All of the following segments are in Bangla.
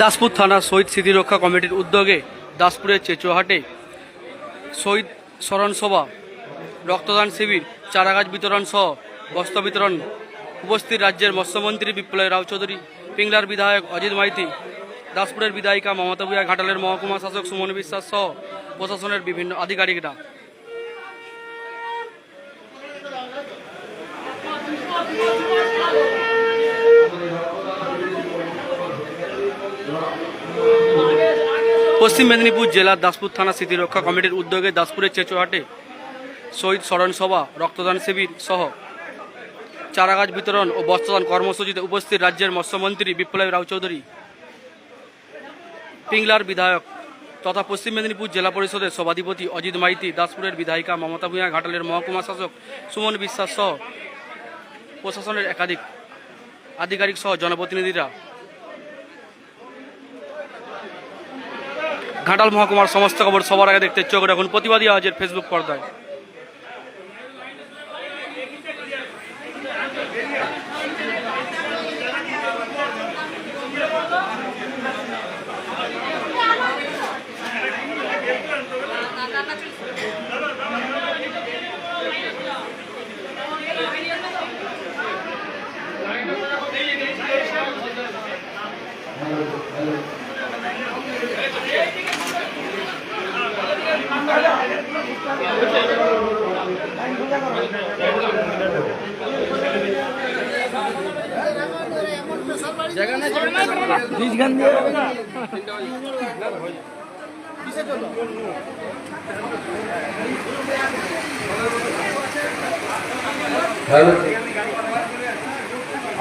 দাসপুর থানা শহীদ স্মৃতিরক্ষা কমিটির উদ্যোগে দাসপুরের চেচুহাটে শহীদ স্মরণসভা, রক্তদান শিবির, চারাগাছ বিতরণ সহ বস্ত্র বিতরণ উপস্থিত রাজ্যের মৎস্যমন্ত্রী বিপ্লয় রাও চৌধুরী, পিংলার বিধায়ক অজিত মাইতি, দাসপুরের বিধায়িকা মমতা ভূয়া ঘাটালের মহকুমা শাসক সুমন বিশ্বাস সহ প্রশাসনের বিভিন্ন আধিকারিকরা। পশ্চিম মেদিনীপুর জেলার দাসপুর থানা স্মৃতিরক্ষা কমিটির উদ্যোগে দাসপুরের চেচুহাটে শহীদ স্মরণ সভা, রক্তদান শিবির সহ চারাগাছ বিতরণ ও বস্ত্রদান কর্মসূচিতে উপস্থিত রাজ্যের মৎস্যমন্ত্রী বিপ্লব রাও চৌধুরী, পিংলার বিধায়ক তথা পশ্চিম মেদিনীপুর জেলা পরিষদের সভাধিপতি অজিত মাইতি, দাসপুরের বিধায়িকা মমতা ভূঁয়া ঘাটালের মহকুমা শাসক সুমন বিশ্বাস সহ প্রশাসনের একাধিক আধিকারিক সহ জনপ্রতিনিধিরা ঘাটাল মহকুমার সমস্ত খবর সবার আগে দেখতে চোখ রাখুন। প্রতিবাদী আওয়াজের ফেসবুক পর্দায়।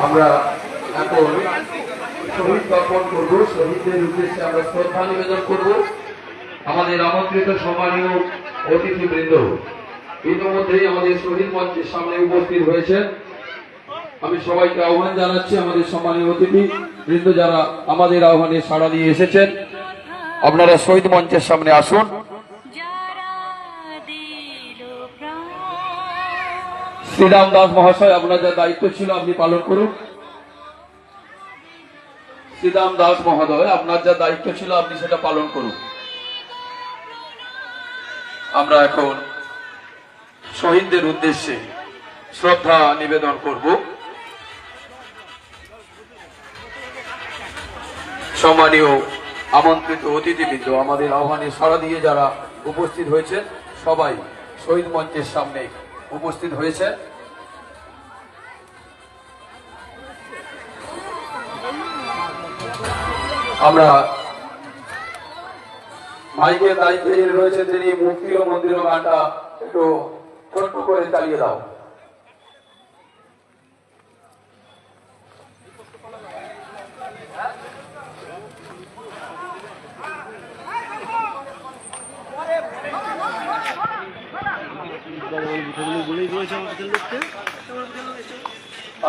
আমরা এখন শহীদ তর্পণ করব। শহীদদের উদ্দেশ্যে আমরা শ্রদ্ধা নিবেদন করব। আমাদের আমন্ত্রিত সম্মানীয় অতিথিবৃন্দ ইতিমধ্যেই আমাদের শহীদ মঞ্চের সামনে উপস্থিত হয়েছেন। আমি সবাইকে আহ্বান জানাচ্ছি আমাদের সম্মানীয় অতিথি বৃন্দ যারা আমাদের আহ্বানে সাড়া দিয়ে এসেছেন আপনারা শহীদ মঞ্চের সামনে আসুন। শ্রীরাম দাস মহাশয় আপনার যা দায়িত্ব ছিল আপনি পালন করুন। শ্রীরাম দাস মহোদয় আপনার যা দায়িত্ব ছিল আপনি সেটা পালন করুন। আমরা এখন শহীদদের উদ্দেশ্যে শ্রদ্ধা নিবেদন করব। সম্মানীয় আমন্ত্রিত অতিথিবৃন্দ, আমাদের আহ্বানে সাড়া দিয়ে যারা উপস্থিত হয়েছে সবাই শহীদ মঞ্চের সামনে উপস্থিত হয়েছে। আমরা মাইকের দায়িত্বে যিনি রয়েছেন, তিনি মুক্তি ও মন্দির গানটা একটু ছোট্ট করে চালিয়ে দাও।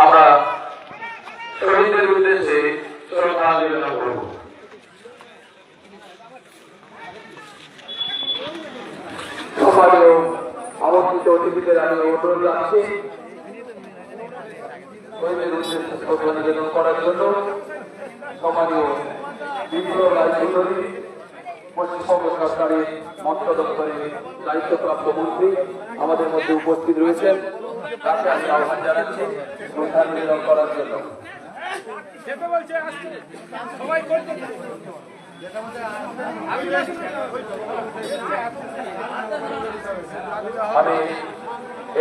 আমরা শহীদদের উদ্দেশ্যে শ্রদ্ধা নিবেদন করব সম্মানীয় আমন্ত্রিত আমি অনুরোধ রাখছি। নিবেদন করার জন্য সম্মানীয় বিপ্লব চৌধুরী পশ্চিমবঙ্গ সরকারের মন্ত্র দপ্তরের দায়িত্বপ্রাপ্ত মন্ত্রী আমাদের মধ্যে উপস্থিত রয়েছেন। তাকে আমি আহ্বান জানাচ্ছি শ্রদ্ধা নিবেদন করার জন্য। আমি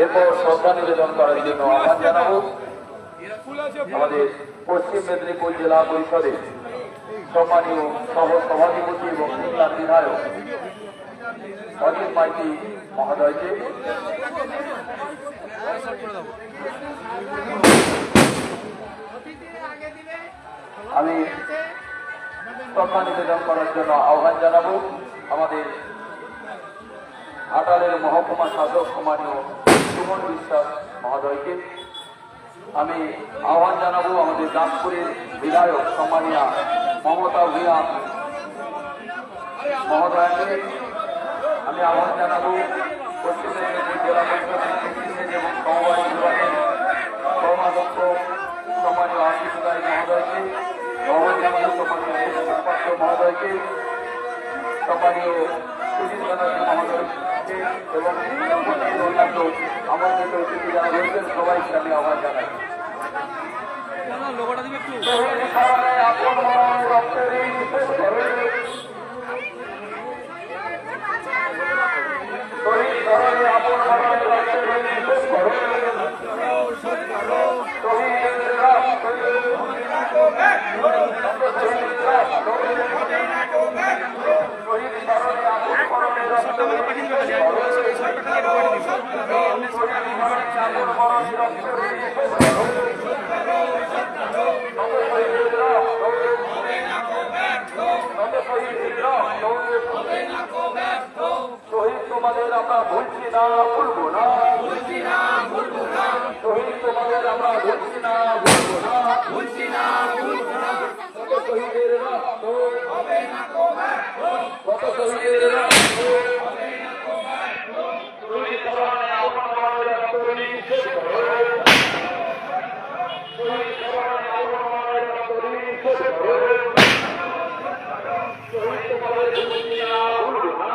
এরপর শ্রদ্ধা নিবেদন করার জন্য আহ্বান জানাব। আমাদের পশ্চিম মেদিনীপুর জেলা পরিষদের সম্মানীয় সহ সভাধিপতি এবং জেলা বিধায়ক অজিত মাইতি মহোদয়কে। আমি শ্রদ্ধা নিবেদন করার জন্য আহ্বান জানাব। আমাদের ঘাটালের মহকুমা শাসক সম্মানীয় সুমন বিশ্বাস মহোদয়কে। আমি আহ্বান জানাব আমাদের দাসপুরের বিধায়ক সম্মানিয়া মমতা ভূয়া মহোদয়াকে। আমি আহ্বান জানাব পশ্চিম মেদিনীপুর জেলা পরিষদের কৃষি এবং সমবায় বিভাগের কর্মাধ্যক্ষ সম্মানীয় আশিস রায় মহোদয়কে সম্মানীয় মহোদয়কে, সম্মানীয় এবং অন্যান্য আমন্ত্রিত অতিথি সবাইকে আমি আহ্বান জানাই আপন রক্তের এই আপন মরণের রক্তের এই বিশেষ ঘরে শহীদ স্মরণে আপন মরণ রক্তের এই বিশেষ ঘরে শহীদ তোমাদের আমরা ভুলছি না ভুলবো না শহীদ তোমাদের আমরা ভুলছি না ভুলবো না কত শহীদের রক্ত কত শহীদের রক্ত শহীদ স্মরণে আপন মরণের রক্ত নিঃশেষ করো। শহীদ স্মরণে আপন মরণের রক্ত নিঃশেষ করো। শহীদ তোমাদের ভুলছি না ভুলবো না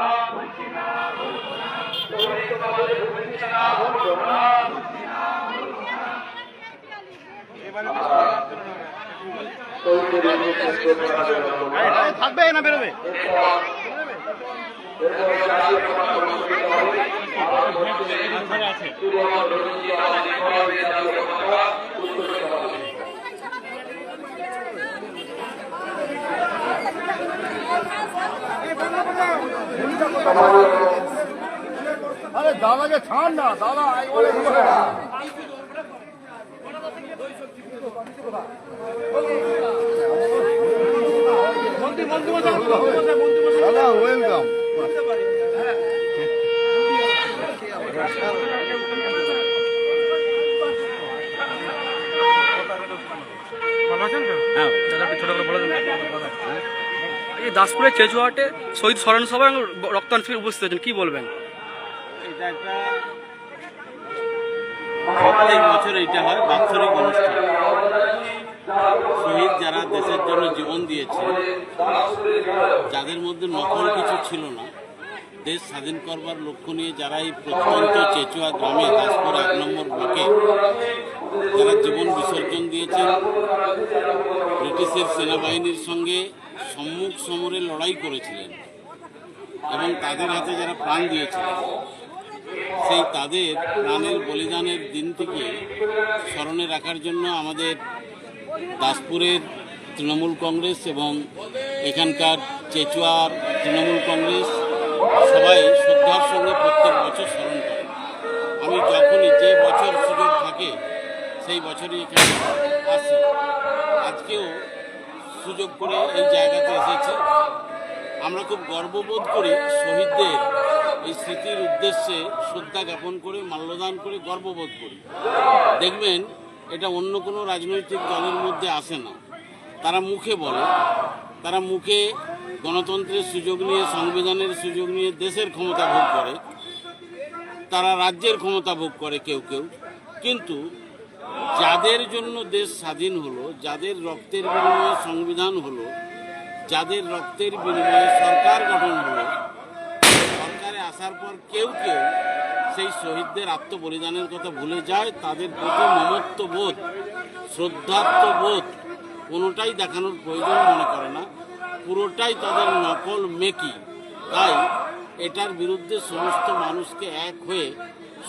শহীদ তোমাদের ভুলছি না ভুলবো না শহীদের নিঃশেষ করো। থাকবে না বেরোবে আরে দাদাকে ছাড় না দাদা। দাদা ওয়েলকাম দেন। এই দাসপুরের চেচুয়াটে শহীদ স্মরণ সভা এবং রক্তদান উপস্থিত হয়েছেন কি বলবেন? এটা একটা প্রত্যেক বছর এইটা হয় বাৎসরিক অনুষ্ঠান। শহীদ যারা দেশের জন্য জীবন দিয়েছে, যাদের মধ্যে নকল কিছু ছিল না, দেশ স্বাধীন করবার লক্ষ্য নিয়ে যারা এই প্রত্যন্ত চেচুয়া গ্রামে দাসপুর এক নম্বর ব্লকে যারা জীবন বিসর্জন দিয়েছেন ব্রিটিশের সেনাবাহিনীর সঙ্গে সম্মুখ সমরে লড়াই করেছিলেন এবং তাদের হাতে যারা প্রাণ দিয়েছিলেন, সেই তাদের প্রাণের বলিদানের দিন থেকে স্মরণে রাখার জন্য আমাদের দাসপুরের তৃণমূল কংগ্রেস এবং এখানকার চেচুয়ার তৃণমূল কংগ্রেস, সবাই শ্রদ্ধার সঙ্গে প্রত্যেক বছর স্মরণ করে। আমি যখনই যে বছর সুযোগ থাকে, সেই বছরই এখানে আসি। আজকেও সুযোগ করে এই জায়গাতে এসেছি। আমরা খুব গর্ববোধ করি শহীদদের এই স্মৃতির উদ্দেশ্যে শ্রদ্ধা জ্ঞাপন করে, মাল্যদান করে গর্ববোধ করি। দেখবেন এটা অন্য কোনো রাজনৈতিক দলের মধ্যে আসে না। তারা মুখে বলে, তারা মুখে গণতন্ত্রের সুযোগ নিয়ে, সংবিধানের সুযোগ নিয়ে, দেশের ক্ষমতা ভোগ করে, তারা রাজ্যের ক্ষমতা ভোগ করে কেউ কেউ। কিন্তু যাদের জন্য দেশ স্বাধীন হলো, যাদের রক্তের বিনিময়ে সংবিধান হলো, যাদের রক্তের বিনিময়ে সরকার গঠন হলো, সরকারে আসার পর কেউ কেউ সেই শহীদদের আত্মবলিদানের কথা ভুলে যায়, তাদের প্রতি মমত্ববোধ শ্রদ্ধাত্মবোধ কোনোটাই দেখানোর প্রয়োজন মনে করে না। পুরোটাই তাদের নকল মেকি। তাই এটার বিরুদ্ধে সমস্ত মানুষকে এক হয়ে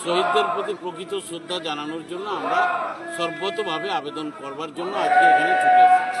শহীদদের প্রতি প্রকৃত শ্রদ্ধা জানানোর জন্য আমরা সর্বতভাবে আবেদন করবার জন্য আজকে এখানে ছুটে এসেছি।